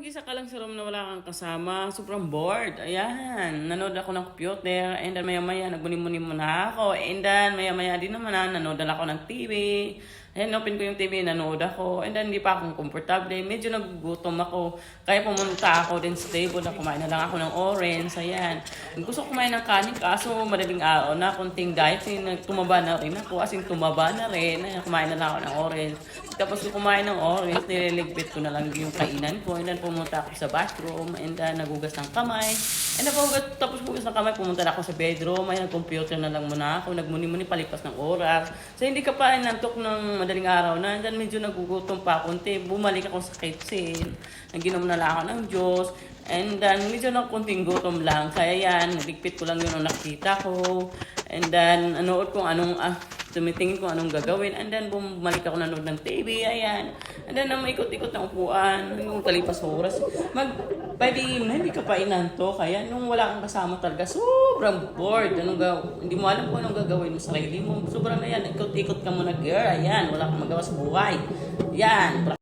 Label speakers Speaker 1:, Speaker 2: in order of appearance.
Speaker 1: mag-isa ka lang sa room na wala kang kasama, sobrang bored. Ayan, nanood ako ng computer, and then maya-maya, nagmuni-muni muna ako. And then maya-maya din naman, nanood na ako ng TV. Ayan, open ko yung TV, nanood ako. And then, hindi pa akong komportable. Medyo nagugutom ako. Kaya pumunta ako din sa table na kumain na lang ako ng orange. Ayan. Gusto ko kumain ng kanin, kaso madaling araw na, konting dieting, tumaba na rin ako. As in, tumaba na rin. Ayan, kumain na lang ako ng orange. Tapos kumain ng orange, nililigpit ko na lang yung kainan ko. And then, pumunta ako sa bathroom. And then, nagugas ng kamay. And then, pag- tapos hugas ng kamay, pumunta na ako sa bedroom. Ayan, computer na lang muna ako. Nagmuni-muni palipas ng oras. So, hindi ka pa nantok ng madaling araw na. And then, medyo nagugutom pa konti. Bumalik ako sa kitchen. Naginom na lang ako ng Diyos. And then, medyo na konting gutom lang. Kaya yan, naligpit ko lang yun ang nakita ko. And then, anood kung anong, ah, tumitingin kung anong gagawin. And then, bumalik ako nanood ng TV. Ayan. And then, na maikot-ikot ng upuan. Yung kalipas oras. Mag, by the hindi ka pa inanto. Kaya, nung wala kang kasama talaga, sobrang bored. Anong gaw hindi mo alam kung anong gagawin mo sa sarili mo. Sobrang na yan. Ikot-ikot ka muna, girl. Ayan. Wala kang magawa sa buhay. Yan.